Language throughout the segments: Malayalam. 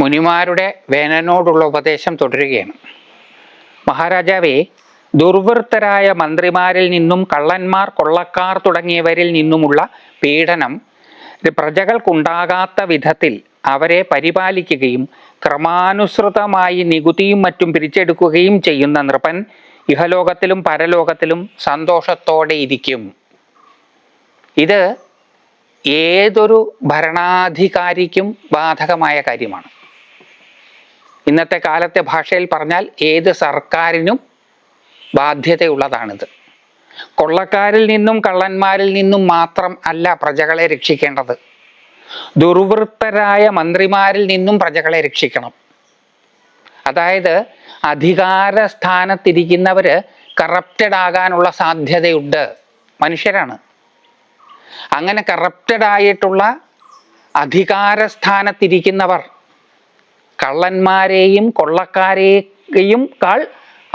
മുനിമാരുടെ വേനനോടുള്ള ഉപദേശം തുടരുകയാണ്. മഹാരാജാവേ ദുർവൃത്തരായ മന്ത്രിമാരിൽ നിന്നും കള്ളന്മാർ കൊള്ളക്കാർ തുടങ്ങിയവരിൽ നിന്നുമുള്ള പീഡനം പ്രജകൾക്കുണ്ടാകാത്ത വിധത്തിൽ അവരെ പരിപാലിക്കുകയും ക്രമാനുസൃതമായി നികുതിയും മറ്റും പിരിച്ചെടുക്കുകയും ചെയ്യുന്ന നൃപൻ ഇഹലോകത്തിലും പരലോകത്തിലും സന്തോഷത്തോടെ ഇരിക്കും. ഇത് ഏതൊരു ഭരണാധികാരിക്കും ബാധകമായ കാര്യമാണ്. ഇന്നത്തെ കാലത്തെ ഭാഷയിൽ പറഞ്ഞാൽ ഏത് സർക്കാരിനും ബാധ്യതയുള്ളതാണിത്. കൊള്ളക്കാരിൽ നിന്നും കള്ളന്മാരിൽ നിന്നും മാത്രം അല്ല പ്രജകളെ രക്ഷിക്കേണ്ടത്. ദുർവൃത്തരായ മന്ത്രിമാരിൽ നിന്നും പ്രജകളെ രക്ഷിക്കണം. അതായത് അധികാര സ്ഥാനത്തിരിക്കുന്നവര് കറപ്റ്റഡ് ആകാനുള്ള സാധ്യതയുണ്ട്. മനുഷ്യരാണ്. അങ്ങനെ കറപ്റ്റഡ് ആയിട്ടുള്ള അധികാര സ്ഥാനത്തിരിക്കുന്നവർ കള്ളന്മാരെയും കൊള്ളക്കാരെയും കാൾ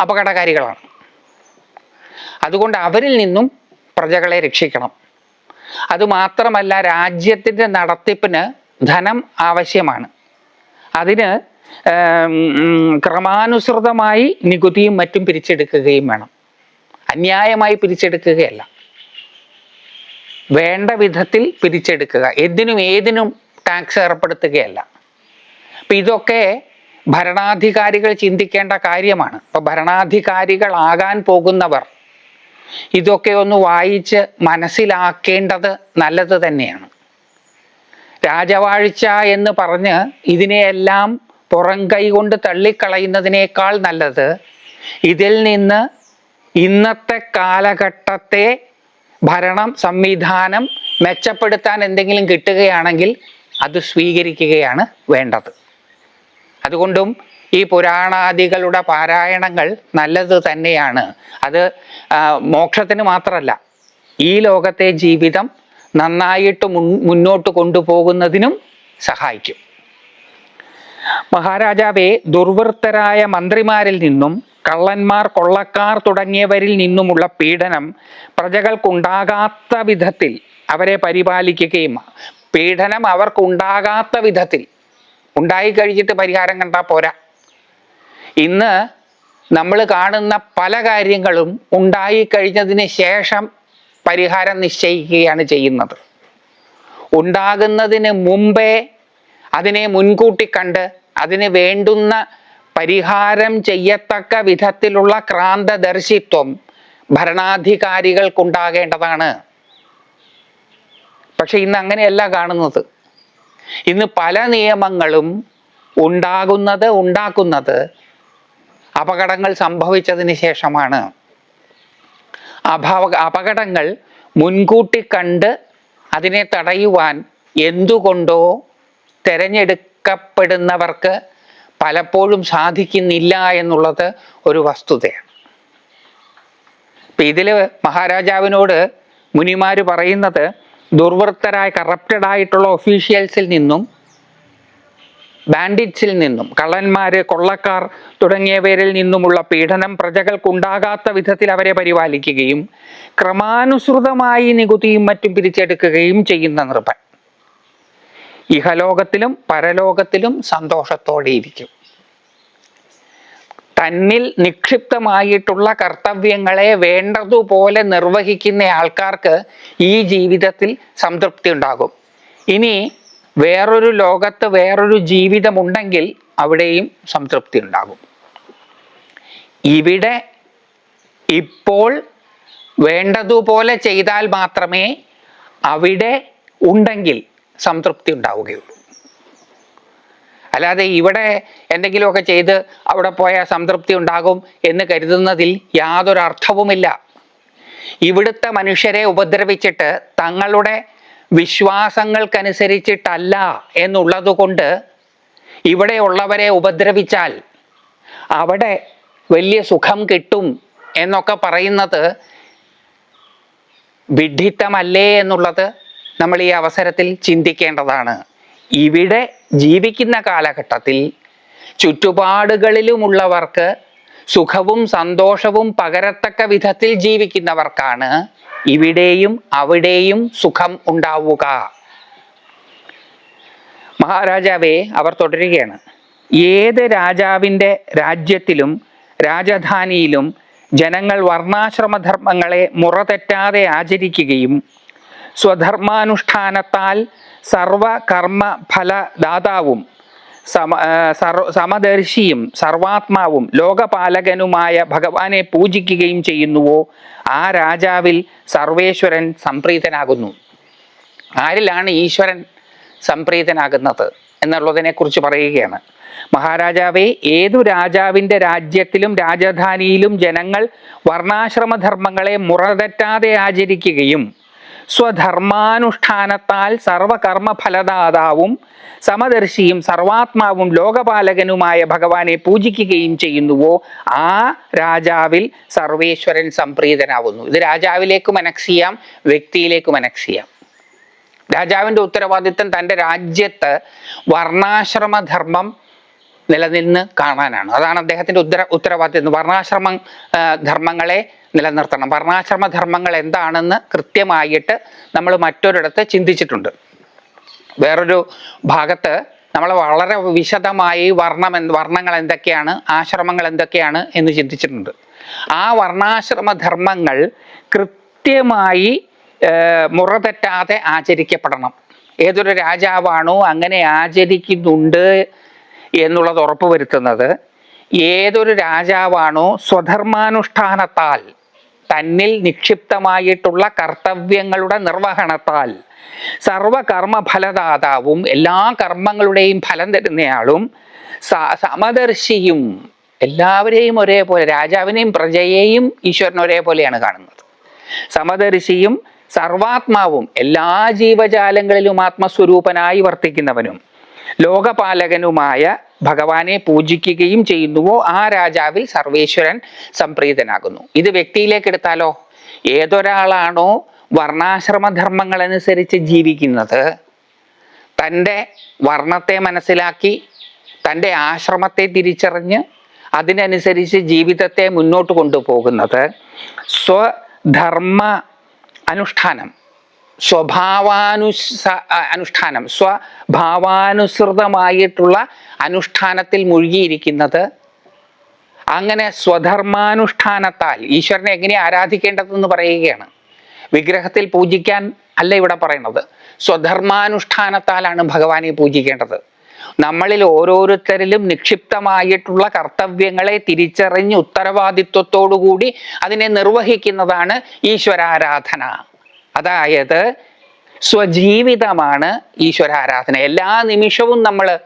അപകടകാരികളാണ്. അതുകൊണ്ട് അവരിൽ നിന്നും പ്രജകളെ രക്ഷിക്കണം. അതുമാത്രമല്ല രാജ്യത്തിന്റെ നടത്തിപ്പിന് ധനം ആവശ്യമാണ്. അതിന് ക്രമാനുസൃതമായി നികുതിയും മറ്റും പിരിച്ചെടുക്കുകയും വേണം. അന്യായമായി പിരിച്ചെടുക്കുകയല്ല. വേണ്ട വിധത്തിൽ പിരിച്ചെടുക്കുക. എന്തിനും ഏതിനും ടാക്സ് ഏർപ്പെടുത്തുകയല്ല. അപ്പം ഇതൊക്കെ ഭരണാധികാരികൾ ചിന്തിക്കേണ്ട കാര്യമാണ്. ഇപ്പം ഭരണാധികാരികളാകാൻ പോകുന്നവർ ഇതൊക്കെ ഒന്ന് വായിച്ച് മനസ്സിലാക്കേണ്ടത് നല്ലത് തന്നെയാണ്. രാജവാഴ്ച എന്ന് പറഞ്ഞ് ഇതിനെയെല്ലാം പുറം കൈ കൊണ്ട് തള്ളിക്കളയുന്നതിനേക്കാൾ നല്ലത് ഇതിൽ നിന്ന് ഇന്നത്തെ കാലഘട്ടത്തെ ഭരണം സംവിധാനം മെച്ചപ്പെടുത്താൻ എന്തെങ്കിലും കിട്ടുകയാണെങ്കിൽ അത് സ്വീകരിക്കുകയാണ് വേണ്ടത്. അതുകൊണ്ടും ഈ പുരാണാദികളുടെ പാരായണങ്ങൾ നല്ലത് തന്നെയാണ്. അത് മോക്ഷത്തിന് മാത്രമല്ല ഈ ലോകത്തെ ജീവിതം നന്നായിട്ട് മുന്നോട്ട് കൊണ്ടുപോകുന്നതിനും സഹായിക്കും. മഹാരാജാവെ ദുർവൃത്തരായ മന്ത്രിമാരിൽ നിന്നും കള്ളന്മാർ കൊള്ളക്കാർ തുടങ്ങിയവരിൽ നിന്നുമുള്ള പീഡനം പ്രജകൾക്കുണ്ടാകാത്ത വിധത്തിൽ അവരെ പരിപാലിക്കുകയും പീഡനം അവർക്കുണ്ടാകാത്ത വിധത്തിൽ ഉണ്ടായി കഴിഞ്ഞിട്ട് പരിഹാരം കണ്ടാൽ പോരാ. ഇന്ന് നമ്മൾ കാണുന്ന പല കാര്യങ്ങളും ഉണ്ടായി കഴിഞ്ഞതിന് ശേഷം പരിഹാരം നിശ്ചയിക്കുകയാണ് ചെയ്യുന്നത്. ഉണ്ടാകുന്നതിന് മുമ്പേ അതിനെ മുൻകൂട്ടി കണ്ട് അതിന് വേണ്ടുന്ന പരിഹാരം ചെയ്യത്തക്ക വിധത്തിലുള്ള ക്രാന്തദർശിത്വം ഭരണാധികാരികൾക്കുണ്ടാകേണ്ടതാണ്. പക്ഷെ ഇന്ന് അങ്ങനെയല്ല കാണുന്നത്. ഇന്ന് പല നിയമങ്ങളും ഉണ്ടാകുന്നത് ഉണ്ടാക്കുന്നത് അപകടങ്ങൾ സംഭവിച്ചതിന് ശേഷമാണ്. അഭാവ അപകടങ്ങൾ മുൻകൂട്ടി കണ്ട് അതിനെ തടയുവാൻ എന്തുകൊണ്ടോ തിരഞ്ഞെടുക്കപ്പെടുന്നവർക്ക് പലപ്പോഴും സാധിക്കുന്നില്ല എന്നുള്ളത് ഒരു വസ്തുതയാണ്. ഇപ്പം ഇതിൽ മഹാരാജാവിനോട് മുനിമാർ പറയുന്നത് ദുർവൃത്തരായ കറപ്റ്റഡ് ആയിട്ടുള്ള ഒഫീഷ്യൽസിൽ നിന്നും ബാൻഡിറ്റ്സിൽ നിന്നും കള്ളന്മാര് കൊള്ളക്കാർ തുടങ്ങിയവരിൽ നിന്നുമുള്ള പീഡനം പ്രജകൾക്കുണ്ടാകാത്ത വിധത്തിൽ അവരെ പരിപാലിക്കുകയും ക്രമാനുസൃതമായി നികുതിയും മറ്റും പിരിച്ചെടുക്കുകയും ചെയ്യുന്ന നൃപൻ. ഇഹലോകത്തിലും പരലോകത്തിലും സന്തോഷത്തോടെ ഇരിക്കും. തന്നിൽ നിക്ഷിപ്തമായിട്ടുള്ള കർത്തവ്യങ്ങളെ വേണ്ടതുപോലെ നിർവഹിക്കുന്ന ആൾക്കാർക്ക് ഈ ജീവിതത്തിൽ സംതൃപ്തി ഉണ്ടാകും. ഇനി വേറൊരു ലോകത്ത് വേറൊരു ജീവിതമുണ്ടെങ്കിൽ അവിടെയും സംതൃപ്തി ഉണ്ടാകും. ഇവിടെ ഇപ്പോൾ വേണ്ടതുപോലെ ചെയ്താൽ മാത്രമേ അവിടെ ഉണ്ടെങ്കിൽ സംതൃപ്തി ഉണ്ടാവുകയുള്ളൂ. അല്ലാതെ ഇവിടെ എന്തെങ്കിലുമൊക്കെ ചെയ്ത് അവിടെ പോയാൽ സംതൃപ്തി ഉണ്ടാകും എന്ന് കരുതുന്നതിൽ യാതൊരു അർത്ഥവുമില്ല. ഇവിടുത്തെ മനുഷ്യരെ ഉപദ്രവിച്ചിട്ട് തങ്ങളുടെ വിശ്വാസങ്ങൾക്കനുസരിച്ചിട്ടല്ല എന്നുള്ളത് കൊണ്ട് ഇവിടെയുള്ളവരെ ഉപദ്രവിച്ചാൽ അവിടെ വലിയ സുഖം കിട്ടും എന്നൊക്കെ പറയുന്നത് വിഡ്ഢിത്തമല്ലേ എന്നുള്ളത് നമ്മൾ ഈ അവസരത്തിൽ ചിന്തിക്കേണ്ടതാണ്. ഇവിടെ ജീവിക്കുന്ന കാലഘട്ടത്തിൽ ചുറ്റുപാടുകളിലുമുള്ളവർക്ക് സുഖവും സന്തോഷവും പകരത്തക്ക വിധത്തിൽ ജീവിക്കുന്നവർക്കാണ് ഇവിടെയും അവിടെയും സുഖം ഉണ്ടാവുക. മഹാരാജാവേ അവർ തുടരുകയാണ്. ഏത് രാജാവിന്റെ രാജ്യത്തിലും രാജധാനിയിലും ജനങ്ങൾ വർണാശ്രമധർമ്മങ്ങളെ മുറതെറ്റാതെ ആചരിക്കുകയും സ്വധർമാനുഷ്ഠാനത്താൽ സർവകർമ്മ ഫലദാതാവും സമ സർവ സമദർശിയും സർവാത്മാവും ലോകപാലകനുമായ ഭഗവാനെ പൂജിക്കുകയും ചെയ്യുന്നുവോ? ആ രാജാവിൽ സർവേശ്വരൻ സംപ്രീതനാകുന്നു. ആരിലാണ് ഈശ്വരൻ സംപ്രീതനാകുന്നത് എന്നുള്ളതിനെക്കുറിച്ച് പറയുകയാണ്. മഹാരാജാവെ ഏതു രാജാവിന്റെ രാജ്യത്തിലും രാജധാനിയിലും ജനങ്ങൾ വർണാശ്രമധർമ്മങ്ങളെ മുറതെറ്റാതെ ആചരിക്കുകയും സ്വധർമാനുഷ്ഠാനത്താൽ സർവകർമ്മഫലദാതാവും സമദർശിയും സർവാത്മാവും ലോകപാലകനുമായ ഭഗവാനെ പൂജിക്കുകയും ചെയ്യുന്നുവോ ആ രാജാവിൽ സർവേശ്വരൻ സംപ്രീതനാവുന്നു. ഇത് രാജാവിലേക്ക് മനക്സ് ചെയ്യാം വ്യക്തിയിലേക്ക് മനക്സ് ചെയ്യാം. രാജാവിന്റെ ഉത്തരവാദിത്തം തന്റെ രാജ്യത്ത് വർണാശ്രമധർമ്മം നിലനിന്ന് കാണാനാണ്. അതാണ് അദ്ദേഹത്തിന്റെ ഉത്തര ഉത്തരവാദിത്വം വർണാശ്രമ ധർമ്മങ്ങളെ നിലനിർത്തണം. വർണാശ്രമ ധർമ്മങ്ങൾ എന്താണെന്ന് കൃത്യമായിട്ട് നമ്മൾ മറ്റൊരിടത്ത് ചിന്തിച്ചിട്ടുണ്ട്. വേറൊരു ഭാഗത്ത് നമ്മൾ വളരെ വിശദമായി വർണം എന്ത് വർണങ്ങൾ എന്തൊക്കെയാണ് ആശ്രമങ്ങൾ എന്തൊക്കെയാണ് എന്ന് ചിന്തിച്ചിട്ടുണ്ട്. ആ വർണാശ്രമ ധർമ്മങ്ങൾ കൃത്യമായി മുറ തെറ്റാതെ ആചരിക്കപ്പെടണം. ഏതൊരു രാജാവാണോ അങ്ങനെ ആചരിക്കുന്നുണ്ട് എന്നുള്ളത് ഉറപ്പുവരുത്തുന്നത് ഏതൊരു രാജാവാണോ സ്വധർമാനുഷ്ഠാനത്താൽ തന്നിൽ നിക്ഷിപ്തമായിട്ടുള്ള കർത്തവ്യങ്ങളുടെ നിർവഹണത്താൽ സർവകർമ്മഫലദാതാവും എല്ലാ കർമ്മങ്ങളുടെയും ഫലം തരുന്നയാളും സമദർശിയും എല്ലാവരെയും ഒരേപോലെ രാജാവിനെയും പ്രജയെയും ഈശ്വരൻ ഒരേപോലെയാണ് കാണുന്നത്. സമദർശിയും സർവാത്മാവും എല്ലാ ജീവജാലങ്ങളിലും ആത്മസ്വരൂപനായി വർത്തിക്കുന്നവനും ലോകപാലകനുമായ ഭഗവാനെ പൂജിക്കുകയും ചെയ്യുന്നുവോ ആ രാജാവിൽ സർവേശ്വരൻ സംപ്രീതനാകുന്നു. ഇത് വ്യക്തിയിലേക്ക് എടുത്താലോ? ഏതൊരാളാണോ വർണാശ്രമധർമ്മങ്ങൾ അനുസരിച്ച് ജീവിക്കുന്നത്? തന്റെ വർണത്തെ മനസ്സിലാക്കി തന്റെ ആശ്രമത്തെ തിരിച്ചറിഞ്ഞ് അതിനനുസരിച്ച് ജീവിതത്തെ മുന്നോട്ട് കൊണ്ടുപോകുന്നത് സ്വധർമ്മ അനുഷ്ഠാനം. സ്വഭാവാനുസ അനുഷ്ഠാനം. സ്വഭാവാനുസൃതമായിട്ടുള്ള അനുഷ്ഠാനത്തിൽ മുഴുകിയിരിക്കുന്നത് അങ്ങനെ സ്വധർമാനുഷ്ഠാനത്താൽ ഈശ്വരനെ എങ്ങനെ ആരാധിക്കേണ്ടതെന്ന് പറയുകയാണ്. വിഗ്രഹത്തിൽ പൂജിക്കാൻ അല്ല ഇവിടെ പറയുന്നത് സ്വധർമാനുഷ്ഠാനത്താലാണ് ഭഗവാനെ പൂജിക്കേണ്ടത്. നമ്മളിൽ ഓരോരുത്തരിലും നിക്ഷിപ്തമായിട്ടുള്ള കർത്തവ്യങ്ങളെ തിരിച്ചറിഞ്ഞ് ഉത്തരവാദിത്വത്തോടുകൂടി അതിനെ നിർവഹിക്കുന്നതാണ് ഈശ്വരാരാധന. അതായത് സ്വജീവിതമാണ് ഈശ്വരാരാധന. എല്ലാ നിമിഷവും നമ്മൾ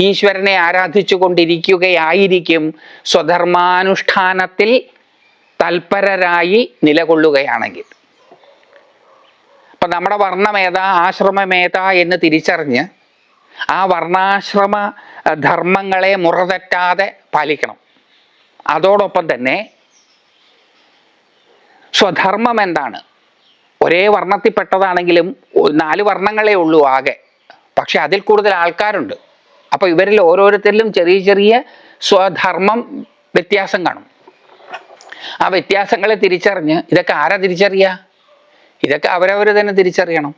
ഈശ്വരനെ ആരാധിച്ചു കൊണ്ടിരിക്കുകയായിരിക്കും സ്വധർമാനുഷ്ഠാനത്തിൽ തൽപരരായി നിലകൊള്ളുകയാണെങ്കിൽ. അപ്പൊ നമ്മുടെ വർണമേതാ ആശ്രമമേതാ എന്ന് തിരിച്ചറിഞ്ഞ് ആ വർണാശ്രമ ധർമ്മങ്ങളെ മുറതെറ്റാതെ പാലിക്കണം. അതോടൊപ്പം തന്നെ സ്വധർമ്മം എന്താണ്? ഒരേ വർണത്തിൽപ്പെട്ടതാണെങ്കിലും നാല് വർണങ്ങളേ ഉള്ളൂ ആകെ. പക്ഷെ അതിൽ കൂടുതൽ ആൾക്കാരുണ്ട്. അപ്പോൾ ഇവരിൽ ഓരോരുത്തരിലും ചെറിയ ചെറിയ സ്വധർമ്മം വ്യത്യാസം കാണും. ആ വ്യത്യാസങ്ങളെ തിരിച്ചറിഞ്ഞ് ഇതൊക്കെ ആരാ തിരിച്ചറിയുക ഇതൊക്കെ അവരവർ തന്നെ തിരിച്ചറിയണം.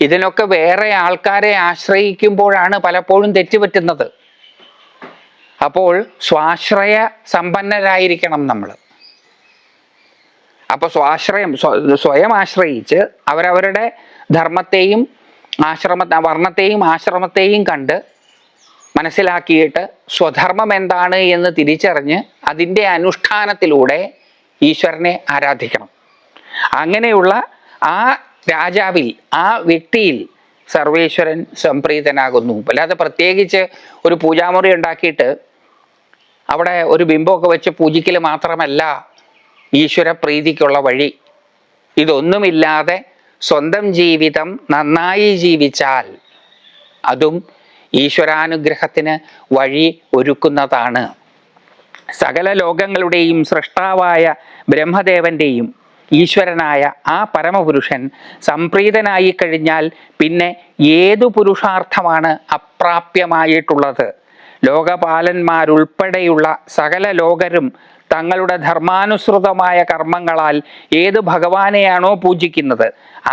ഇതിനൊക്കെ വേറെ ആൾക്കാരെ ആശ്രയിക്കുമ്പോഴാണ് പലപ്പോഴും തെറ്റുപറ്റുന്നത്. അപ്പോൾ സ്വാശ്രയ സമ്പന്നരായിരിക്കണം നമ്മൾ അപ്പൊ സ്വാശ്രയം സ്വ- സ്വയം ആശ്രയിച്ച് അവരവരുടെ ധർമ്മത്തെയും ആശ്രമ വർണത്തെയും ആശ്രമത്തെയും കണ്ട് മനസ്സിലാക്കിയിട്ട് സ്വധർമ്മം എന്താണ് എന്ന് തിരിച്ചറിഞ്ഞ് അതിന്റെ അനുഷ്ഠാനത്തിലൂടെ ഈശ്വരനെ ആരാധിക്കണം. അങ്ങനെയുള്ള ആ രാജാവിൽ ആ വ്യക്തിയിൽ സർവേശ്വരൻ സംപ്രീതനാകുന്നു. അല്ലാതെ പ്രത്യേകിച്ച് ഒരു പൂജാമുറി ഉണ്ടാക്കിയിട്ട് അവിടെ ഒരു ബിംബമൊക്കെ വെച്ച് പൂജിക്കൽ മാത്രമല്ല ഈശ്വര പ്രീതിക്കുള്ള വഴി. ഇതൊന്നുമില്ലാതെ സ്വന്തം ജീവിതം നന്നായി ജീവിച്ചാൽ അതും ഈശ്വരാനുഗ്രഹത്തിന് വഴി ഒരുക്കുന്നതാണ്. സകല ലോകങ്ങളുടെയും സൃഷ്ടാവായ ബ്രഹ്മദേവന്റെയും ഈശ്വരനായ ആ പരമപുരുഷൻ സംപ്രീതനായി കഴിഞ്ഞാൽ പിന്നെ ഏതു പുരുഷാർത്ഥമാണ് അപ്രാപ്യമായിട്ടുള്ളത്? ലോകപാലന്മാരുൾപ്പെടെയുള്ള സകല ലോകരും തങ്ങളുടെ ധർമാനുസൃതമായ കർമ്മങ്ങളാൽ ഏത് ഭഗവാനെയാണോ പൂജിക്കുന്നത്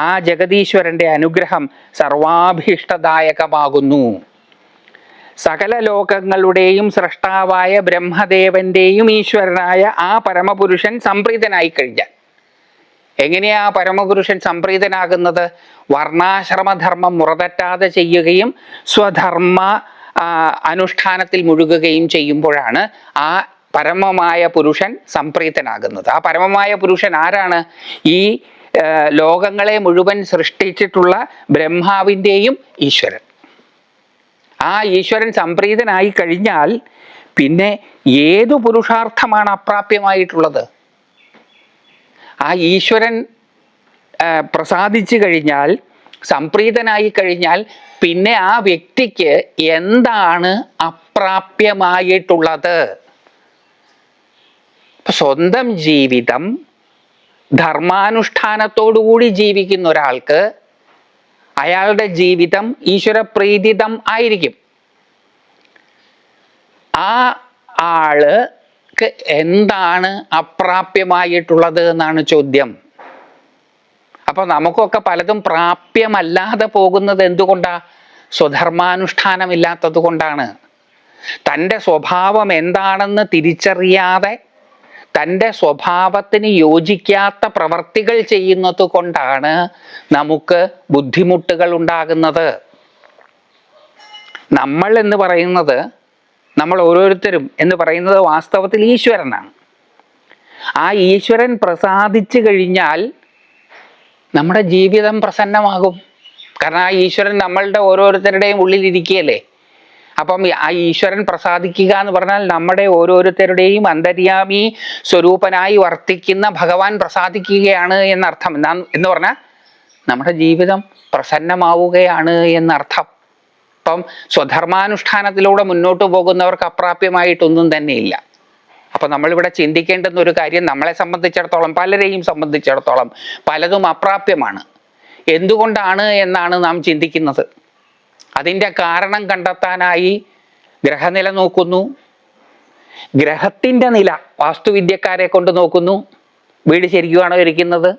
ആ ജഗതീശ്വരന്റെ അനുഗ്രഹം സർവാഭീഷ്ടദായകമാകുന്നു. സകല ലോകങ്ങളുടെയും സൃഷ്ടാവായ ബ്രഹ്മദേവന്റെയും ഈശ്വരനായ ആ പരമപുരുഷൻ സംപ്രീതനായി കഴിഞ്ഞാൽ എങ്ങനെയാ പരമപുരുഷൻ സംപ്രീതനാകുന്നത്? വർണാശ്രമധർമ്മം മുറതറ്റാതെ ചെയ്യുകയും സ്വധർമ്മ അനുഷ്ഠാനത്തിൽ മുഴുകുകയും ചെയ്യുമ്പോഴാണ് ആ പരമമായ പുരുഷൻ സംപ്രീതനാകുന്നത്. ആ പരമമായ പുരുഷൻ ആരാണ്? ഈ ലോകങ്ങളെ മുഴുവൻ സൃഷ്ടിച്ചിട്ടുള്ള ബ്രഹ്മാവിന്റെയും ഈശ്വരൻ. ആ ഈശ്വരൻ സംപ്രീതനായി കഴിഞ്ഞാൽ പിന്നെ ഏതു പുരുഷാർത്ഥമാണ് അപ്രാപ്യമായിട്ടുള്ളത്? ആ ഈശ്വരൻ പ്രസാദിച്ചു കഴിഞ്ഞാൽ സംപ്രീതനായി കഴിഞ്ഞാൽ പിന്നെ ആ വ്യക്തിക്ക് എന്താണ് അപ്രാപ്യമായിട്ടുള്ളത്? ഇപ്പൊ സ്വന്തം ജീവിതം ധർമാനുഷ്ഠാനത്തോടുകൂടി ജീവിക്കുന്ന ഒരാൾക്ക് അയാളുടെ ജീവിതം ഈശ്വരപ്രീതിതം ആയിരിക്കും. ആ ആൾക്ക് എന്താണ് അപ്രാപ്യമായിട്ടുള്ളത് എന്നാണ് ചോദ്യം. അപ്പൊ നമുക്കൊക്കെ പലതും പ്രാപ്യമല്ലാതെ പോകുന്നത് എന്തുകൊണ്ടാ? സ്വധർമാനുഷ്ഠാനമില്ലാത്തത് കൊണ്ടാണ്. തന്റെ സ്വഭാവം എന്താണെന്ന് തിരിച്ചറിയാതെ തന്റെ സ്വഭാവത്തിന് യോജിക്കാത്ത പ്രവർത്തികൾ ചെയ്യുന്നത് കൊണ്ടാണ് നമുക്ക് ബുദ്ധിമുട്ടുകൾ ഉണ്ടാകുന്നത്. നമ്മൾ എന്ന് പറയുന്നത് നമ്മൾ ഓരോരുത്തരും എന്ന് പറയുന്നത് വാസ്തവത്തിൽ ഈശ്വരനാണ്. ആ ഈശ്വരൻ പ്രസാദിച്ചു കഴിഞ്ഞാൽ നമ്മുടെ ജീവിതം പ്രസന്നമാകും. കാരണം ആ ഈശ്വരൻ നമ്മളുടെ ഓരോരുത്തരുടെയും ഉള്ളിലിരിക്കുകയല്ലേ അപ്പം ആ ഈശ്വരൻ പ്രസാദിക്കുക എന്ന് പറഞ്ഞാൽ നമ്മുടെ ഓരോരുത്തരുടെയും അന്തര്യാമി സ്വരൂപനായി വർത്തിക്കുന്ന ഭഗവാൻ പ്രസാദിക്കുകയാണ് എന്നർത്ഥം. എന്നാ പറഞ്ഞാൽ നമ്മുടെ ജീവിതം പ്രസന്നമാവുകയാണ് എന്നർത്ഥം. അപ്പം സ്വധർമാനുഷ്ഠാനത്തിലൂടെ മുന്നോട്ട് പോകുന്നവർക്ക് അപ്രാപ്യമായിട്ടൊന്നും തന്നെയില്ല അപ്പൊ നമ്മളിവിടെ ചിന്തിക്കേണ്ടുന്ന ഒരു കാര്യം നമ്മളെ സംബന്ധിച്ചിടത്തോളം പലരെയും സംബന്ധിച്ചിടത്തോളം പലതും അപ്രാപ്യമാണ്. എന്തുകൊണ്ടാണ് എന്നാണ് നാം ചിന്തിക്കുന്നത്. അതിന്റെ കാരണം കണ്ടെത്താനായി ഗ്രഹനില നോക്കുന്നു. ഗ്രഹത്തിന്റെ നില വാസ്തുവിദ്യക്കാരെ കൊണ്ട് നോക്കുന്നു. വീട് ശരിക്കുമാണോ ഇരിക്കുന്നത്?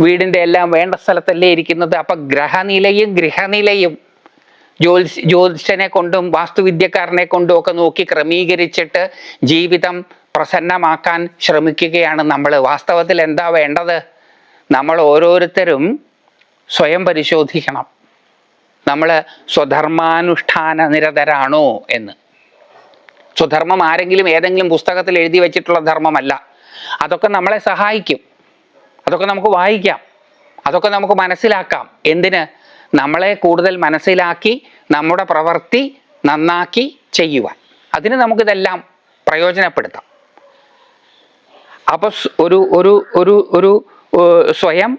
വീടിന്റെ എല്ലാം വേണ്ട സ്ഥലത്തല്ലേ ഇരിക്കുന്നത്? അപ്പം ഗ്രഹനിലയും ഗൃഹനിലയും ജ്യോത്സ് ജ്യോതിഷനെ കൊണ്ടും വാസ്തുവിദ്യക്കാരനെ കൊണ്ടും ഒക്കെ നോക്കി ക്രമീകരിച്ചിട്ട് ജീവിതം പ്രസന്നമാക്കാൻ ശ്രമിക്കുകയാണ് നമ്മൾ. വാസ്തവത്തിൽ എന്താ വേണ്ടത്? നമ്മൾ ഓരോരുത്തരും സ്വയം പരിശോധിക്കണം. നമ്മൾ സ്വധർമാനുഷ്ഠാന നിരതരാണോ എന്ന്. സ്വധർമ്മം ആരെങ്കിലും ഏതെങ്കിലും പുസ്തകത്തിൽ എഴുതി വെച്ചിട്ടുള്ള ധർമ്മമല്ല. അതൊക്കെ നമ്മളെ സഹായിക്കും. അതൊക്കെ നമുക്ക് വായിക്കാം. അതൊക്കെ നമുക്ക് മനസ്സിലാക്കാം. എന്തിന്? നമ്മളെ കൂടുതൽ മനസ്സിലാക്കി നമ്മുടെ പ്രവൃത്തി നന്നാക്കി ചെയ്യുവാൻ. അതിന് നമുക്കിതെല്ലാം പ്രയോജനപ്പെടുത്താം. അപ്പോൾ ഒരു ഒരു ഒരു ഒരു സ്വയം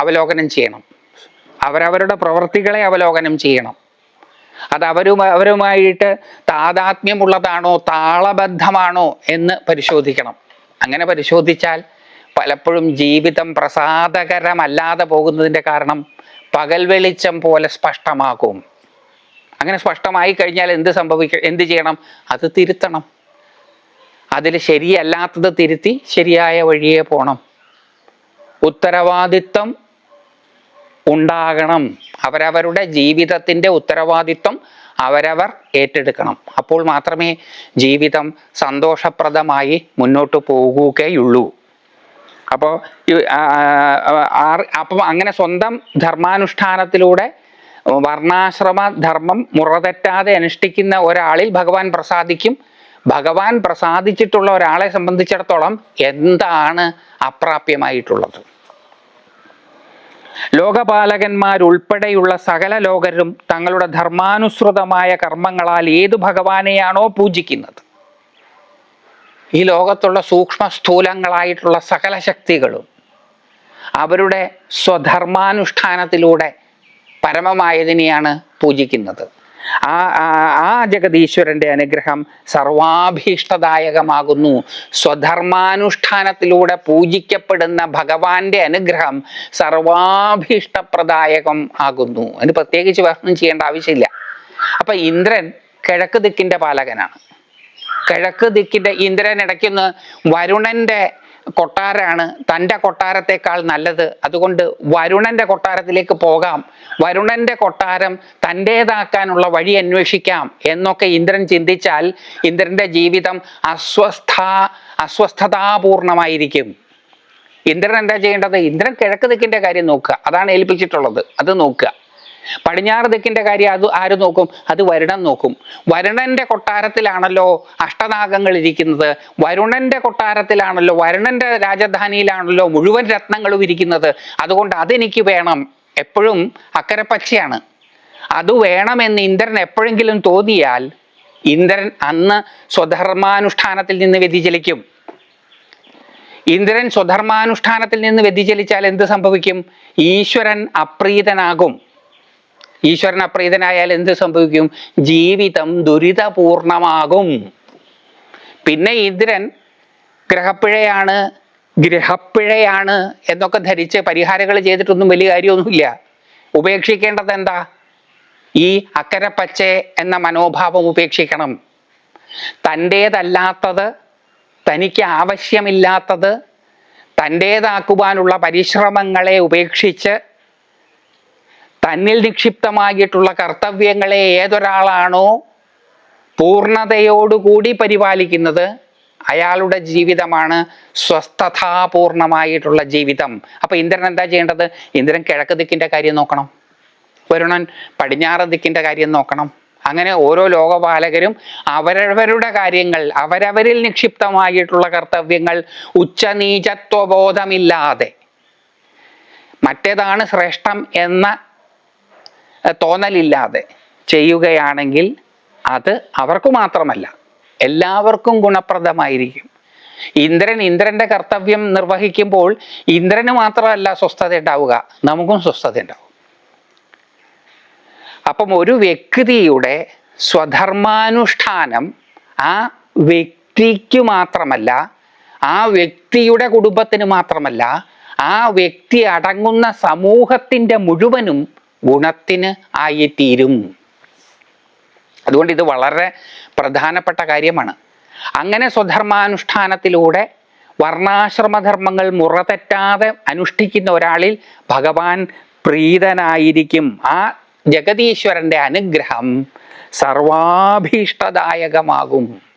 അവലോകനം ചെയ്യണം. അവരവരുടെ പ്രവൃത്തികളെ അവലോകനം ചെയ്യണം. അത് അവരും അവരുമായിട്ട് താതാത്മ്യമുള്ളതാണോ താളബദ്ധമാണോ എന്ന് പരിശോധിക്കണം. അങ്ങനെ പരിശോധിച്ചാൽ പലപ്പോഴും ജീവിതം പ്രസാദകരമല്ലാതെ പോകുന്നതിന്റെ കാരണം പകൽ വെളിച്ചം പോലെ സ്പഷ്ടമാകും. അങ്ങനെ സ്പഷ്ടമായി കഴിഞ്ഞാൽ എന്ത് സംഭവിക്ക എന്ത് ചെയ്യണം? അത് തിരുത്തണം. അതിൽ ശരിയല്ലാത്തത് തിരുത്തി ശരിയായ വഴിയെ പോണം. ഉത്തരവാദിത്വം ഉണ്ടാകണം. അവരവരുടെ ജീവിതത്തിന്റെ ഉത്തരവാദിത്വം അവരവർ ഏറ്റെടുക്കണം. അപ്പോൾ മാത്രമേ ജീവിതം സന്തോഷപ്രദമായി മുന്നോട്ട് പോകുകയുള്ളൂ. അപ്പോൾ അപ്പം അങ്ങനെ സ്വന്തം ധർമാനുഷ്ഠാനത്തിലൂടെ വർണാശ്രമ ധർമ്മം മുറതെറ്റാതെ അനുഷ്ഠിക്കുന്ന ഒരാളിൽ ഭഗവാൻ പ്രസാദിക്കും. ഭഗവാൻ പ്രസാദിച്ചിട്ടുള്ള ഒരാളെ സംബന്ധിച്ചിടത്തോളം എന്താണ് അപ്രാപ്യമായിട്ടുള്ളത്? ലോകപാലകന്മാരുൾപ്പെടെയുള്ള സകല ലോകരും തങ്ങളുടെ ധർമാനുസൃതമായ കർമ്മങ്ങളാൽ ഏതു ഭഗവാനെയാണോ പൂജിക്കുന്നത്? ഈ ലോകത്തുള്ള സൂക്ഷ്മ സ്ഥൂലങ്ങളായിട്ടുള്ള സകല ശക്തികളും അവരുടെ സ്വധർമാനുഷ്ഠാനത്തിലൂടെ പരമമായതിനെയാണ് പൂജിക്കുന്നത്. ആ ആ- ജഗതീശ്വരന്റെ അനുഗ്രഹം സർവാഭീഷ്ടദായകമാകുന്നു. സ്വധർമാനുഷ്ഠാനത്തിലൂടെ പൂജിക്കപ്പെടുന്ന ഭഗവാന്റെ അനുഗ്രഹം സർവാഭീഷ്ടപ്രദായകം ആകുന്നു. അതിന് പ്രത്യേകിച്ച് വേറൊന്നും ചെയ്യേണ്ട ആവശ്യമില്ല. അപ്പൊ ഇന്ദ്രൻ കിഴക്ക് ദിക്കിന്റെ പാലകനാണ്. കിഴക്ക് ദിക്കിന്റെ ഇന്ദ്രൻ ഇടയ്ക്കുന്ന് വരുണന്റെ കൊട്ടാരാണ്. തന്റെ കൊട്ടാരത്തെക്കാൾ നല്ലത്. അതുകൊണ്ട് വരുണന്റെ കൊട്ടാരത്തിലേക്ക് പോകാം. വരുണന്റെ കൊട്ടാരം തന്റേതാക്കാനുള്ള വഴി അന്വേഷിക്കാം എന്നൊക്കെ ഇന്ദ്രൻ ചിന്തിച്ചാൽ ഇന്ദ്രന്റെ ജീവിതം അസ്വസ്ഥ അസ്വസ്ഥതാപൂർണമായിരിക്കും. ഇന്ദ്രൻ എന്താ ചെയ്യേണ്ടത്? ഇന്ദ്രൻ കിഴക്ക് ദിക്കിന്റെ കാര്യം നോക്കുക. അതാണ് ഏൽപ്പിച്ചിട്ടുള്ളത്. അത് നോക്കുക. പടിഞ്ഞാറ് ദിക്കിന്റെ കാര്യം അത് ആര് നോക്കും? അത് വരുണൻ നോക്കും. വരുണന്റെ കൊട്ടാരത്തിലാണല്ലോ അഷ്ടനാഗങ്ങൾ ഇരിക്കുന്നത്. വരുണന്റെ കൊട്ടാരത്തിലാണല്ലോ വരുണന്റെ രാജധാനിയിലാണല്ലോ മുഴുവൻ രത്നങ്ങളും ഇരിക്കുന്നത്. അതുകൊണ്ട് അതെനിക്ക് വേണം. എപ്പോഴും അക്കരെ പച്ചയാണ് അത് വേണമെന്ന് ഇന്ദ്രൻ എപ്പോഴെങ്കിലും തോന്നിയാൽ ഇന്ദ്രൻ അന്ന് സ്വധർമാനുഷ്ഠാനത്തിൽ നിന്ന് വ്യതിചലിക്കും. ഇന്ദ്രൻ സ്വധർമാനുഷ്ഠാനത്തിൽ നിന്ന് വ്യതിചലിച്ചാൽ എന്ത് സംഭവിക്കും? ഈശ്വരൻ അപ്രീതനാകും. ഈശ്വരൻ അപ്രീതനായാൽ എന്ത് സംഭവിക്കും? ജീവിതം ദുരിതപൂർണമാകും. പിന്നെ ഇന്ദ്രൻ ഗ്രഹപ്പിഴയാണ് ഗ്രഹപ്പിഴയാണ് എന്നൊക്കെ ധരിച്ച് പരിഹാരങ്ങൾ ചെയ്തിട്ടൊന്നും വലിയ കാര്യമൊന്നുമില്ല. ഉപേക്ഷിക്കേണ്ടത് എന്താ ഈ അക്കരപ്പച്ച എന്ന മനോഭാവം ഉപേക്ഷിക്കണം. തന്റേതല്ലാത്തത് തനിക്ക് ആവശ്യമില്ലാത്തത് തന്റേതാക്കുവാനുള്ള പരിശ്രമങ്ങളെ ഉപേക്ഷിച്ച് തന്നിൽ നിക്ഷിപ്തമായിട്ടുള്ള കർത്തവ്യങ്ങളെ ഏതൊരാളാണോ പൂർണതയോടുകൂടി പരിപാലിക്കുന്നത് അയാളുടെ ജീവിതമാണ് സ്വസ്ഥതാപൂർണമായിട്ടുള്ള ജീവിതം. അപ്പൊ ഇന്ദ്രൻ എന്താ ചെയ്യേണ്ടത്? ഇന്ദ്രൻ കിഴക്ക് ദിക്കിന്റെ കാര്യം നോക്കണം. വരുണൻ പടിഞ്ഞാറ് ദിക്കിന്റെ കാര്യം നോക്കണം. അങ്ങനെ ഓരോ ലോകപാലകരും അവരവരുടെ കാര്യങ്ങൾ അവരവരിൽ നിക്ഷിപ്തമായിട്ടുള്ള കർത്തവ്യങ്ങൾ ഉച്ചനീചത്വബോധമില്ലാതെ. മറ്റേതാണ് ശ്രേഷ്ഠം എന്ന തോന്നലില്ലാതെ ചെയ്യുകയാണെങ്കിൽ അത് അവർക്ക് മാത്രമല്ല എല്ലാവർക്കും ഗുണപ്രദമായിരിക്കും. ഇന്ദ്രൻ ഇന്ദ്രന്റെ കർത്തവ്യം നിർവഹിക്കുമ്പോൾ ഇന്ദ്രന് മാത്രമല്ല സ്വസ്ഥത ഉണ്ടാവുക നമുക്കും സ്വസ്ഥത ഉണ്ടാവും. അപ്പം ഒരു വ്യക്തിയുടെ സ്വധർമാനുഷ്ഠാനം ആ വ്യക്തിക്ക് മാത്രമല്ല ആ വ്യക്തിയുടെ കുടുംബത്തിന് മാത്രമല്ല ആ വ്യക്തി അടങ്ങുന്ന സമൂഹത്തിന്റെ മുഴുവനും ഗുണത്തിന് ആയിത്തീരും. അതുകൊണ്ട് ഇത് വളരെ പ്രധാനപ്പെട്ട കാര്യമാണ്. അങ്ങനെ സ്വധർമാനുഷ്ഠാനത്തിലൂടെ വർണാശ്രമധർമ്മങ്ങൾ മുറ തെറ്റാതെ അനുഷ്ഠിക്കുന്ന ഒരാളിൽ ഭഗവാൻ പ്രീതനായിരിക്കും. ആ ജഗതീശ്വരന്റെ അനുഗ്രഹം സർവാഭീഷ്ടദായകമാകും.